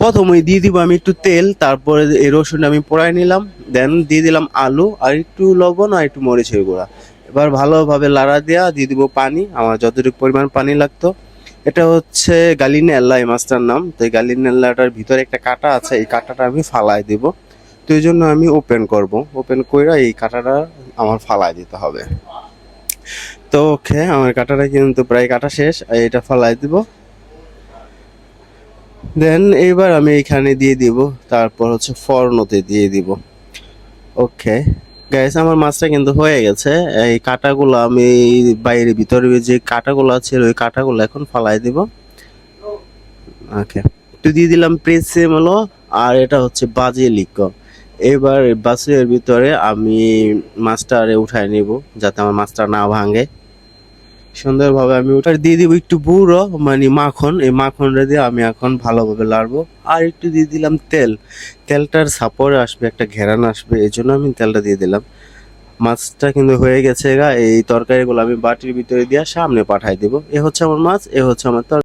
প্রথমেই দিয়ে দিব আমি একটু তেল, তারপরে এই রসুন আমি পোড়াই নিলাম দেন দিয়ে দিলাম আলু আর একটু লবণ আর একটু মরিচের গুঁড়া। এবার ভালোভাবে লাড়া দেওয়া দিয়ে দিব পানি, আমার যতটুকু পরিমাণ পানি লাগতো। এটা হচ্ছে গালিনেল্লা, এই মাছটার নাম। তো এই গালিনেল্লাটার ভিতরে একটা কাটা আছে, এই কাটাটা আমি ফালাই দিব। তো এই জন্য আমি ওপেন করব। ওপেন করে এই কাটাটা আমার ফালাই দিতে হবে। তো ওকে, আমার কাটাটা কিন্তু প্রায় কাটা শেষ এটা ফালাই দিব। দেন এবার আমি এখানে দিয়ে দিব, তারপর হচ্ছে ফর্নতে দিয়ে দিব। ওকে গ্যাস আমার মাছটা কিন্তু হয়ে গেছে। এই কাটাগুলো আমি বাইরে ভিতরে যে কাটাগুলো আছে, ওই কাটাগুলো এখন ফালাই দিব। ওকে একটু দিয়ে দিলাম প্রেসেমলো আর এটা হচ্ছে বাজেলিক এবার বাসের ভিতরে আমি মাছটা আরে উঠায় নিব, যাতে আমার মাছটা না ভাঙে। সুন্দরভাবে আমি ওটা দিয়ে দিব একটু বুড়ো মানে মাখন। এই মাখনটা দিয়ে আমি এখন ভালোভাবে লাড়বো। আর একটু দিয়ে দিলাম তেল। তেলটার সাপোর্ট আসবে, একটা ঘেরান আসবে, এই জন্য আমি তেলটা দিয়ে দিলাম। মাছটা কিন্তু হয়ে গেছে গা, এই তরকারিগুলো আমি বাটির ভিতরে দিয়ে সামনে পাঠাই দিব। এ হচ্ছে আমার মাছ, এ হচ্ছে আমার তরকারি